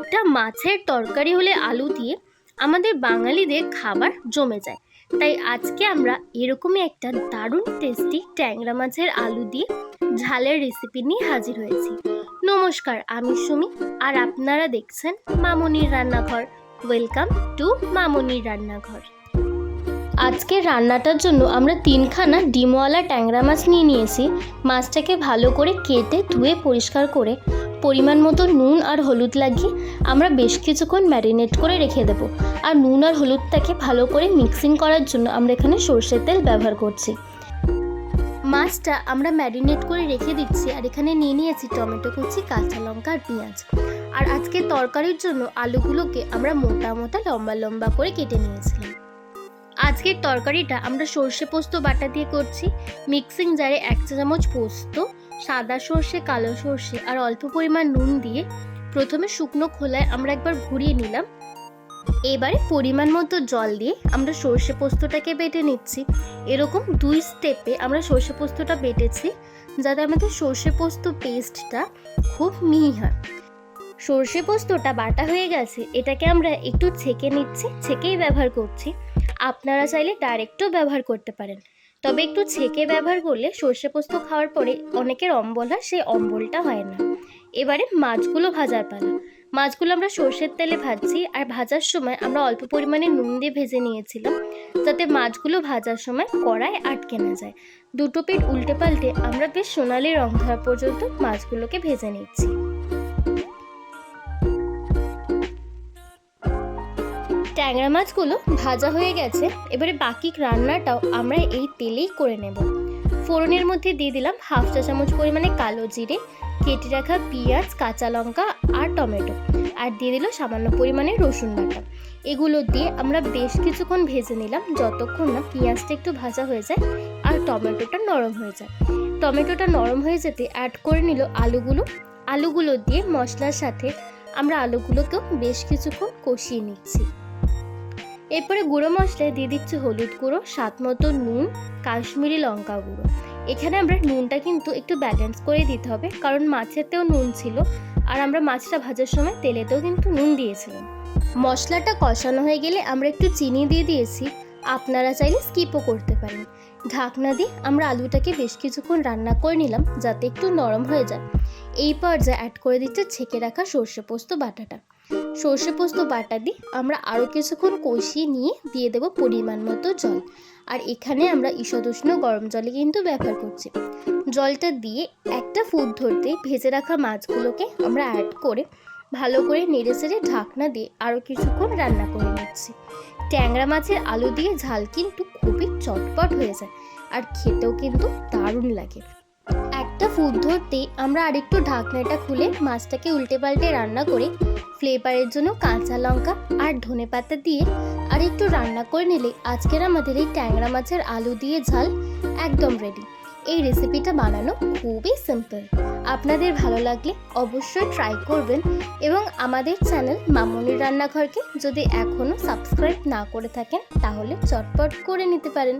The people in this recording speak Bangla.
একটা মাছের তরকারি হলে আলু দিয়ে আমাদের বাঙালিদের খাবার জমে যায়। তাই আজকে আমরা এরকমই একটা দারুণ টেস্টি ট্যাংরা মাছের আলু দিয়ে ঝালের রেসিপি নিয়ে হাজির হয়েছি। নমস্কার, আমি সুমি আর আপনারা দেখছেন মামনির রান্নাঘর। ওয়েলকাম টু মামনির রান্নাঘর। আজকে রান্নাটার জন্য আমরা তিনখানা ডিমওয়ালা ট্যাংরা মাছ নিয়ে নিয়েছি। মাছটাকে ভালো করে কেটে ধুয়ে পরিষ্কার করে পরিমাণ মতো নুন আর হলুদ লাগিয়ে আমরা বেশ কিছুক্ষণ ম্যারিনেট করে রেখে দেবো। আর নুন আর হলুদটাকে ভালো করে মিক্সিং করার জন্য আমরা এখানে সর্ষের তেল ব্যবহার করছি। মাছটা আমরা ম্যারিনেট করে রেখে দিচ্ছি আর এখানে নিয়ে নিয়েছি টমেটো কুচি, কাঁচা লঙ্কা আর পেঁয়াজ। আর আজকে তরকারির জন্য আলুগুলোকে আমরা মোটা মোটা লম্বা লম্বা করে কেটে নিয়েছিলাম। আজকের তরকারিটা আমরা সর্ষে পোস্ত বাটা দিয়ে করছি। মিক্সিং জারে এক চামচ পোস্ত সাদা সর্ষে, কালো সর্ষে আর অল্প পরিমাণ নুন দিয়ে প্রথমে শুকনো খোলায় আমরা একবার ঘুরিয়ে নিলাম। এবারে পরিমাণ মতো জল দিয়ে আমরা সর্ষে পোস্তটাকে বেটে নিচ্ছি। এরকম দুই স্টেপে আমরা সর্ষে পোস্তটা বেটেছি যাতে আমাদের সর্ষে পোস্ত পেস্টটা খুব মিহি হয়। সর্ষে পোস্তটা বাটা হয়ে গেছে, এটাকে আমরা একটু ছেঁকে নিচ্ছি, ছেঁকেই ব্যবহার করছি। আপনারা চাইলে ডাইরেক্টও ব্যবহার করতে পারেন। তবে একটু ছেঁকে ব্যবহার করলে সর্ষে পোস্ত খাওয়ার পরে অনেকের অম্বল হয় সেই অম্বলটা হয় না। এবারে মাছগুলো ভাজার পালা। মাছগুলো আমরা সর্ষের তেলে ভাজছি আর ভাজার সময় আমরা অল্প পরিমাণে নুন দিয়ে ভেজে নিয়েছিলাম, যাতে মাছগুলো ভাজার সময় কড়ায় আটকে না যায়। দুটো পেট উল্টে পাল্টে আমরা বেশ সোনালি রং ধরা পর্যন্ত মাছগুলোকে ভেজে নিচ্ছি। ট্যাংরা মাছগুলো ভাজা হয়ে গেছে। এবারে বাকি রান্নাটাও আমরা এই তেলেই করে নেব। ফোড়নের মধ্যে দিয়ে দিলাম হাফ চা চামচ পরিমাণে কালো জিরে, কেটে রাখা পেঁয়াজ, কাঁচা লঙ্কা আর টমেটো। আর দিয়ে দিল সামান্য পরিমাণে রসুন বাটা। এগুলো দিয়ে আমরা বেশ কিছুক্ষণ ভেজে নিলাম যতক্ষণ না পেঁয়াজটা একটু ভাজা হয়ে যায় আর টমেটোটা নরম হয়ে যায়। টমেটোটা নরম হয়ে যেতে অ্যাড করে নিল আলুগুলো। আলুগুলো দিয়ে মশলার সাথে আমরা আলুগুলোকেও বেশ কিছুক্ষণ কষিয়ে নিচ্ছি। এরপরে গুঁড়ো মশলায় দিয়ে দিচ্ছি হলুদ গুঁড়ো, স্বাদ মতো নুন, কাশ্মীরি লঙ্কা গুঁড়ো। এখানে আমরা নুনটা কিন্তু একটু ব্যালেন্স করে দিতে হবে, কারণ মাছেতেও নুন ছিল, আর আমরা মাছটা ভাজার সময় তেলেতেও কিন্তু নুন দিয়েছিলাম। মশলাটা কষানো হয়ে গেলে আমরা একটু চিনি দিয়ে দিয়েছি, আপনারা চাইলে স্কিপও করতে পারেন। ঢাকনা দিয়ে আমরা আলুটাকে বেশ কিছুক্ষণ রান্না করে নিলাম, যাতে একটু নরম হয়ে যায়। এই পর্যায়ে অ্যাড করে দিচ্ছে ছেঁকে রাখা সর্ষে পোস্ত বাটাটা। সর্ষে পোস্ত বাটা দিয়ে আমরা আরও কিছুক্ষণ কষিয়ে নিয়ে দিয়ে দেবো পরিমাণ মতো জল। আর এখানে আমরা ঈষদুষ্ণ গরম জলে কিন্তু ব্যবহার করছি। জলটা দিয়ে একটা ফুট ধরতে ভেজে রাখা মাছগুলোকে আমরা অ্যাড করে ভালো করে নেড়ে চেড়ে ঢাকনা দিয়ে আরও কিছুক্ষণ রান্না করে নিচ্ছি। ট্যাংরা মাছের আলু দিয়ে ঝাল কিন্তু খুবই চটপট হয়ে যায়। আর খেতেও কিন্তু দারুণ লাগে। একটা ফুট ধরতেই আমরা আরেকটু ঢাকনাটা খুলে মাছটাকে উল্টে পাল্টে রান্না করে ফ্লেভারের জন্য কাঁচা লঙ্কা আর ধনে পাতা দিয়ে আর একটু রান্না করে নিলে আজকের আমাদের এই ট্যাংরা মাছের আলু দিয়ে ঝাল একদম রেডি এই রেসিপিটা বানানো খুবই সিম্পল আপনাদের ভালো লাগলে অবশ্যই ট্রাই করবেন এবং আমাদের চ্যানেল মামনির রান্নাঘরকে যদি এখনও সাবস্ক্রাইব না করে থাকেন তাহলে চটপট করে নিতে পারেন।